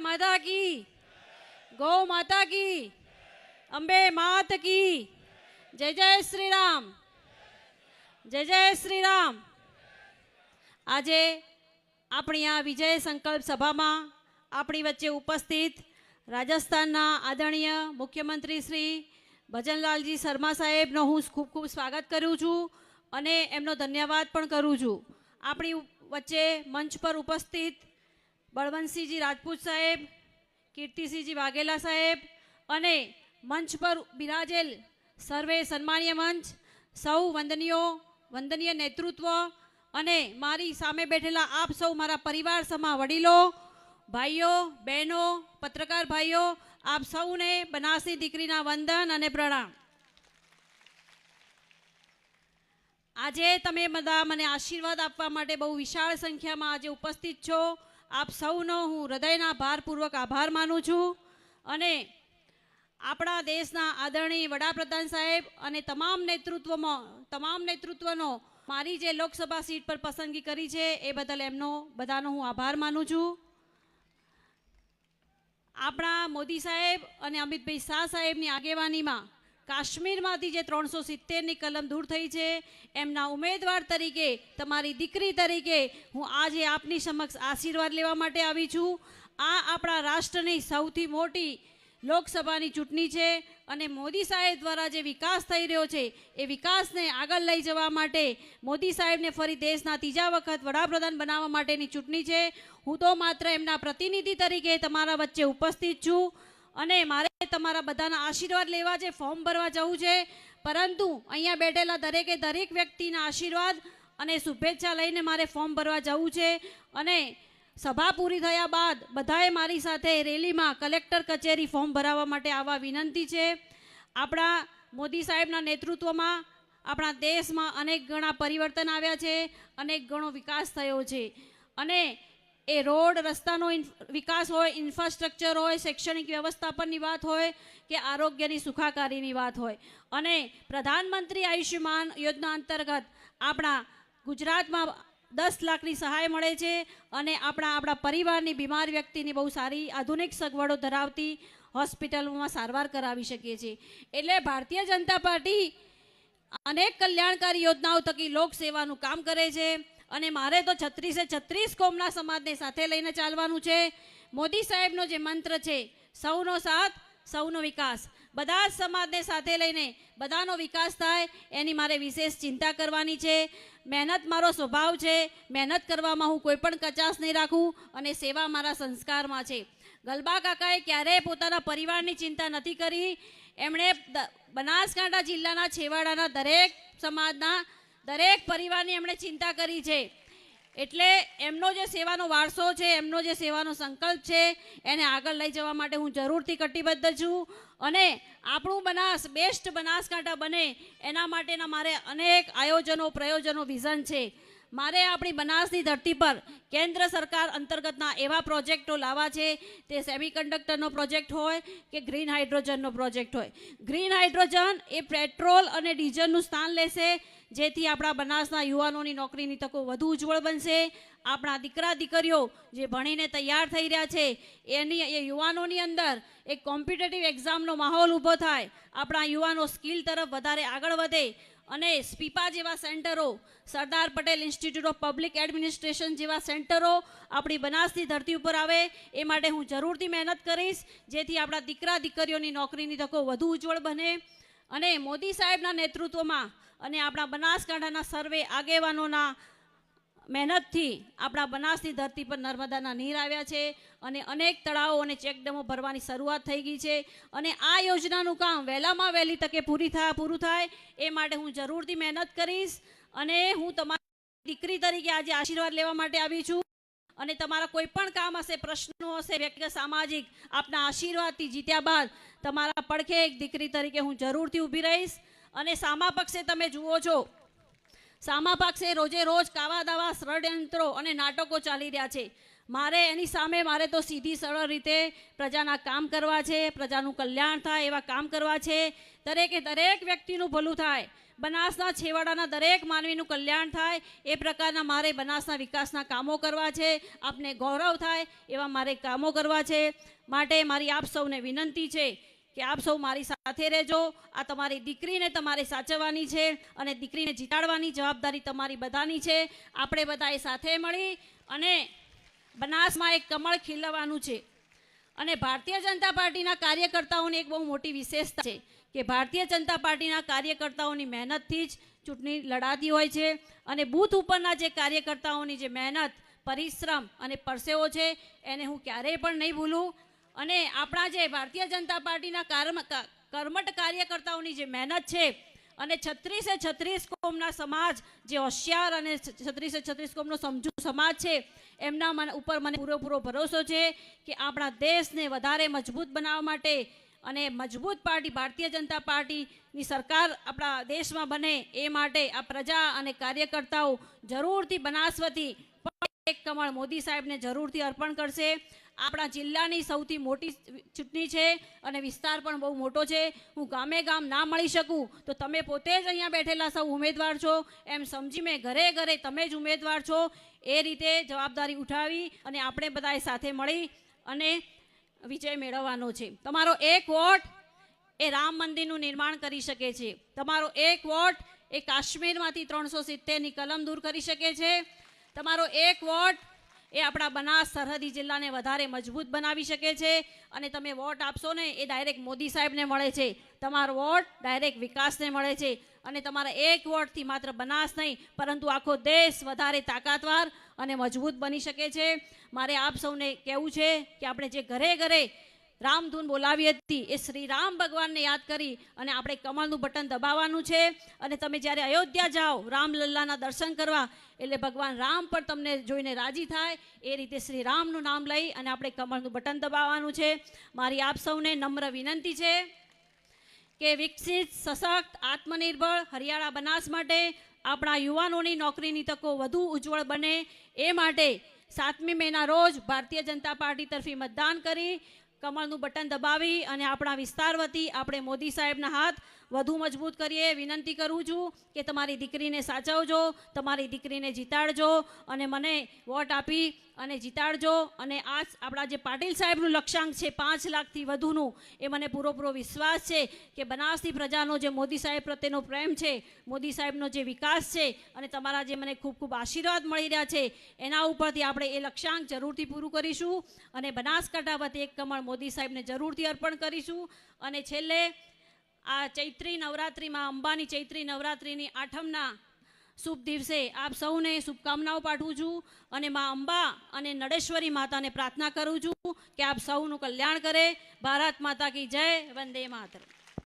માતા કી ગૌ માતા કી અંબે માત કી જય જય શ્રી રામ જય જય શ્રી રામ આજે આપણી આ વિજય સંકલ્પ સભામાં આપણી વચ્ચે ઉપસ્થિત રાજસ્થાનના આદરણીય મુખ્યમંત્રી શ્રી ભજનલાલજી શર્મા સાહેબનો હું ખૂબ ખૂબ સ્વાગત કરું છું અને એમનો ધન્યવાદ પણ કરું છું. આપણી વચ્ચે મંચ પર ઉપસ્થિત બળવંતસિંહજી રાજપૂત સાહેબ, કીર્તિસિંહજી વાઘેલા સાહેબ અને મંચ પર બિરાજેલ સર્વે સન્માનીય મંચ, સૌ વંદનીયો વંદનીય નેતૃત્વ અને મારી સામે બેઠેલા આપ સૌ મારા પરિવાર સમા વડીલો, ભાઈઓ, બહેનો, પત્રકાર ભાઈઓ, આપ સૌને બનાસની દીકરીના વંદન અને પ્રણામ. આજે તમે બધા મને આશીર્વાદ આપવા માટે બહુ વિશાળ સંખ્યામાં આજે ઉપસ્થિત છો. આપ સૌનો હું હૃદયના ભારપૂર્વક આભાર માનું છું અને આપણા દેશના આદરણીય વડાપ્રધાન સાહેબ અને તમામ નેતૃત્વમાં, તમામ નેતૃત્વનો મારી જે લોકસભા સીટ પર પસંદગી કરી છે, એ બદલ એમનો બધાનો હું આભાર માનું છું. આપણા મોદી સાહેબ અને અમિતભાઈ શાહ સાહેબની આગેવાનીમાં કાશ્મીરમાંથી જે ત્રણસો સિત્તેરની કલમ દૂર થઈ છે, એમના ઉમેદવાર તરીકે, તમારી દીકરી તરીકે હું આજે આપની સમક્ષ આશીર્વાદ લેવા માટે આવી છું. આ આપણા રાષ્ટ્રની સૌથી મોટી લોકસભાની ચૂંટણી છે અને મોદી સાહેબ દ્વારા જે વિકાસ થઈ રહ્યો છે, એ વિકાસને આગળ લઈ જવા માટે મોદી સાહેબને ફરી દેશના ત્રીજા વખત વડાપ્રધાન બનાવવા માટેની ચૂંટણી છે. હું તો માત્ર એમના પ્રતિનિધિ તરીકે તમારા વચ્ચે ઉપસ્થિત છું. અને મારે તમારા બધાના આશીર્વાદ લેવા છે, ફોર્મ ભરવા જવું છે. પરંતુ અહીંયા બેઠેલા દરેકે દરેક વ્યક્તિના આશીર્વાદ અને શુભેચ્છા લઈને મારે ફોર્મ ભરવા જવું છે. અને સભા પૂરી થયા બાદ બધાએ મારી સાથે રેલીમાં કલેક્ટર કચેરી ફોર્મ ભરાવવા માટે આવવા વિનંતી છે. આપણા મોદી સાહેબના નેતૃત્વમાં આપણા દેશમાં અનેક ઘણા પરિવર્તન આવ્યા છે, અનેક ઘણો વિકાસ થયો છે. અને એ રોડ, રસ્તાનો વિકાસ હોય, ઇન્ફ્રાસ્ટ્રક્ચર હોય, શૈક્ષણિક વ્યવસ્થાપનની વાત હોય કે આરોગ્યની સુખાકારીની વાત હોય. અને પ્રધાનમંત્રી આયુષ્યમાન યોજના અંતર્ગત આપણા ગુજરાતમાં દસ લાખની સહાય મળે છે અને આપણા આપણા પરિવારની બીમાર વ્યક્તિની બહુ સારી આધુનિક સગવડો ધરાવતી હોસ્પિટલોમાં સારવાર કરાવી શકીએ છીએ. એટલે ભારતીય જનતા પાર્ટી અનેક કલ્યાણકારી યોજનાઓ થકી લોકસેવાનું કામ કરે છે. અને મારે તો છત્રીસે છત્રીસ કોમના સમાજને સાથે લઈને ચાલવાનું છે. મોદી સાહેબનો જે મંત્ર છે, સૌનો સાથ, સૌનો વિકાસ. બધા જ સમાજને સાથે લઈને બધાનો વિકાસ થાય, એની મારે વિશેષ ચિંતા કરવાની છે. મહેનત મારો સ્વભાવ છે. મહેનત કરવામાં હું કોઈ પણ કચાશ નહીં રાખું અને સેવા મારા સંસ્કારમાં છે. ગલબા કાકાએ ક્યારેય પોતાના પરિવારની ચિંતા નથી કરી. એમણે બનાસકાંઠા જિલ્લાના છેવાડાના દરેક સમાજના દરેક પરિવારની એમણે ચિંતા કરી છે. એટલે એમનો જે સેવાનો વારસો છે, એમનો જે સેવાનો સંકલ્પ છે, એને આગળ લઈ જવા માટે હું જરૂરથી કટિબદ્ધ છું. અને આપણું બનાસ, બેસ્ટ બનાસકાંઠા બને, એના માટેના મારે અનેક આયોજનો, પ્રયોજનો, વિઝન છે. મારે આપણી બનાસની ધરતી પર કેન્દ્ર સરકાર અંતર્ગતના એવા પ્રોજેક્ટો લાવવા છે. તે સેમિકન્ડક્ટરનો પ્રોજેક્ટ હોય કે ગ્રીન હાઇડ્રોજનનો પ્રોજેક્ટ હોય. ગ્રીન હાઇડ્રોજન એ પેટ્રોલ અને ડીઝલનું સ્થાન લેશે. જેથી આપણા બનાસના યુવાનોની નોકરીની તકો વધુ ઉજ્જવળ બનશે. આપણા દીકરા દીકરીઓ જે ભણીને તૈયાર થઈ રહ્યા છે, એની, એ યુવાનોની અંદર એક કોમ્પિટેટિવ એક્ઝામનો માહોલ ઊભો થાય. આપણા યુવાનો સ્કિલ તરફ વધારે આગળ વધે. અને સ્પીપા જેવા સેન્ટરો, Sardar Patel institute of public administration જેવા સેન્ટરો આપણી બનાસની ધરતી ઉપર આવે, એ માટે હું જરૂરથી મહેનત કરીશ, જેથી આપણા દીકરા દીકરીઓની નોકરીની તકો વધુ ઉજ્જવળ બને. અને મોદી સાહેબના નેતૃત્વમાં અને આપણા બનાસકાંઠાના સર્વે આગેવાનોના મહેનતથી આપણા બનાસની ધરતી પર નર્મદાના નીર આવ્યા છે અને અનેક તળાવો અને ચેકડેમો ભરવાની શરૂઆત થઈ ગઈ છે. અને આ યોજનાનું કામ વહેલામાં વહેલી તકે પૂરી થાય પૂરું થાય એ માટે હું જરૂરથી મહેનત કરીશ અને હું તમારી દીકરી તરીકે આજે આશીર્વાદ લેવા માટે આવી છું. અને તમારા કોઈ પણ કામ હશે, પ્રશ્નો હશે વ્યક્તિગત સામાજિક આપના આશીર્વાદથી જીત્યા બાદ તમારા પડખે એક દીકરી તરીકે હું જરૂરથી ઊભી રહીશ. અને સામા પક્ષે તમે જુઓ છો સામા પક્ષે રોજે રોજ કાવા દાવા, ષડયંત્રો અને નાટકો ચાલી રહ્યા છે. મારે એની સામે મારે તો સીધી સરળ રીતે પ્રજાના કામ કરવા છે, પ્રજાનું કલ્યાણ થાય એવા કામ કરવા છે. દરેકે દરેક વ્યક્તિનું ભલું થાય. બનાસના છેવાડાના દરેક માનવીનું કલ્યાણ થાય. એ પ્રકારના મારે બનાસના વિકાસના કામો કરવા છે. આપને ગૌરવ થાય એવા મારે કામો કરવા છે. માટે મારી આપ સૌને વિનંતી છે કે આપ સૌ મારી સાથે રહેજો. આ તમારી દીકરીને તમારે સાચવવાની છે અને દીકરીને જીતાડવાની જવાબદારી તમારી બધાની છે. આપણે બધાએ સાથે મળી અને બનાસમાં એક કમળ ખીલવાનું છે. અને ભારતીય જનતા પાર્ટીના કાર્યકર્તાઓની એક બહુ મોટી વિશેષતા છે કે ભારતીય જનતા પાર્ટીના કાર્યકર્તાઓની મહેનતથી જ ચૂંટણી લડાતી હોય છે અને બૂથ ઉપરના જે કાર્યકર્તાઓની જે મહેનત, પરિશ્રમ અને પરસેવો છે, એને હું ક્યારેય પણ નહીં ભૂલું. અને આપણા જે ભારતીય જનતા પાર્ટીના કર્મ- કર્મઠ કાર્યકર્તાઓની જે મહેનત છે અને છત્રીસે છત્રીસ કોમના સમાજ, જે હોશિયાર અને છત્રીસે છત્રીસ કોમનો સમજુ સમાજ છે, એમના મને ઉપર મને પૂરેપૂરો ભરોસો છે કે આપણા દેશને વધારે મજબૂત બનાવવા માટે અને મજબૂત પાર્ટી, ભારતીય જનતા પાર્ટીની સરકાર આપણા દેશમાં બને એ માટે આ પ્રજા અને કાર્યકર્તાઓ જરૂરથી બનાસવતી એક કમળ મોદી સાહેબને જરૂરથી અર્પણ કરશે. આપણા જિલ્લાની સૌથી મોટી ચૂંટણી છે અને વિસ્તાર પણ બહુ મોટો છે. હું ગામે ગામ ના મળી શકું તો તમે પોતે જ અહીંયા બેઠેલા સૌ ઉમેદવાર છો. એમ સમજી મેં ઘરે ઘરે તમે જ ઉમેદવાર છો. એ રીતે જવાબદારી ઉઠાવી અને આપણે બધાએ સાથે મળી અને વિજય મેળવવાનો છે. તમારો એક વોટ એ રામ મંદિરનું નિર્માણ કરી શકે છે. તમારો એક વોટ એ કાશ્મીરમાંથી ત્રણસો સિત્તેરની કલમ દૂર કરી શકે છે. તમારો એક વોટ એ આપણા બનાસ સરહદી જિલ્લાને વધારે મજબૂત બનાવી શકે છે અને તમે વોટ આપશો ને એ ડાયરેક્ટ મોદી સાહેબને મળે છે. તમારો વોટ ડાયરેક્ટ વિકાસને મળે છે અને તમારા એક વોટથી માત્ર બનાસ નહીં, પરંતુ આખો દેશ વધારે તાકાતવાર અને મજબૂત બની શકે છે. મારે આપ સૌને કહેવું છે કે આપણે જે ઘરે ઘરે રામધૂન બોલાવી હતી. એ શ્રી રામ ભગવાનને યાદ કરી અને આપણે કમળનું બટન દબાવવાનું છે. અને તમે જ્યારે અયોધ્યા જાઓ, રામલલ્લાના દર્શન કરવા, એટલે ભગવાન રામ પણ તમને જોઈને રાજી થાય. એ રીતે શ્રી રામનું નામ લઈ અને આપણે કમળનું બટન દબાવવાનું છે. મારી આપ સૌને નમ્ર વિનંતી છે કે વિકસિત, સશક્ત, આત્મનિર્ભર હરિયાળા બનાસ માટે આપણા યુવાનોની નોકરીની તકો વધુ ઉજ્જવળ બને. એ માટે સાતમી મેના રોજ ભારતીય જનતા પાર્ટી તરફી મતદાન કરી. કમળનું બટન દબાવી અને આપણા વિસ્તાર વતી આપણે મોદી સાહેબના હાથ વધુ મજબૂત કરીએ. વિનંતી કરું છું કે તમારી દીકરીને સાચવજો, તમારી દીકરીને જીતાડજો અને મને વોટ આપી અને જીતાડજો. અને આ આપણા જે પાટીલ સાહેબનું લક્ષ્યાંક છે, પાંચ લાખથી વધુનું, એ મને પૂરો વિશ્વાસ છે કે બનાસની પ્રજાનો જે મોદી સાહેબ પ્રત્યેનો પ્રેમ છે, મોદી સાહેબનો જે વિકાસ છે અને તમારા જે મને ખૂબ ખૂબ આશીર્વાદ મળી રહ્યા છે, એના ઉપરથી આપણે એ લક્ષ્યાંક જરૂરથી પૂરું કરીશું. અને બનાસકાંઠા વતી એક કમળ મોદી સાહેબને જરૂરથી અર્પણ કરીશું. અને છેલ્લે આ ચૈત્રી નવરાત્રિમાં અંબાની ચૈત્રી નવરાત્રિની આઠમના શુભ દિવસે આપ સૌને શુભકામનાઓ પાઠવું છું અને મા અંબા અને નડેશ્વરી માતાને પ્રાર્થના કરું છું કે આપ સૌનું કલ્યાણ કરે. ભારત માતા કી જય, વંદે માતરમ.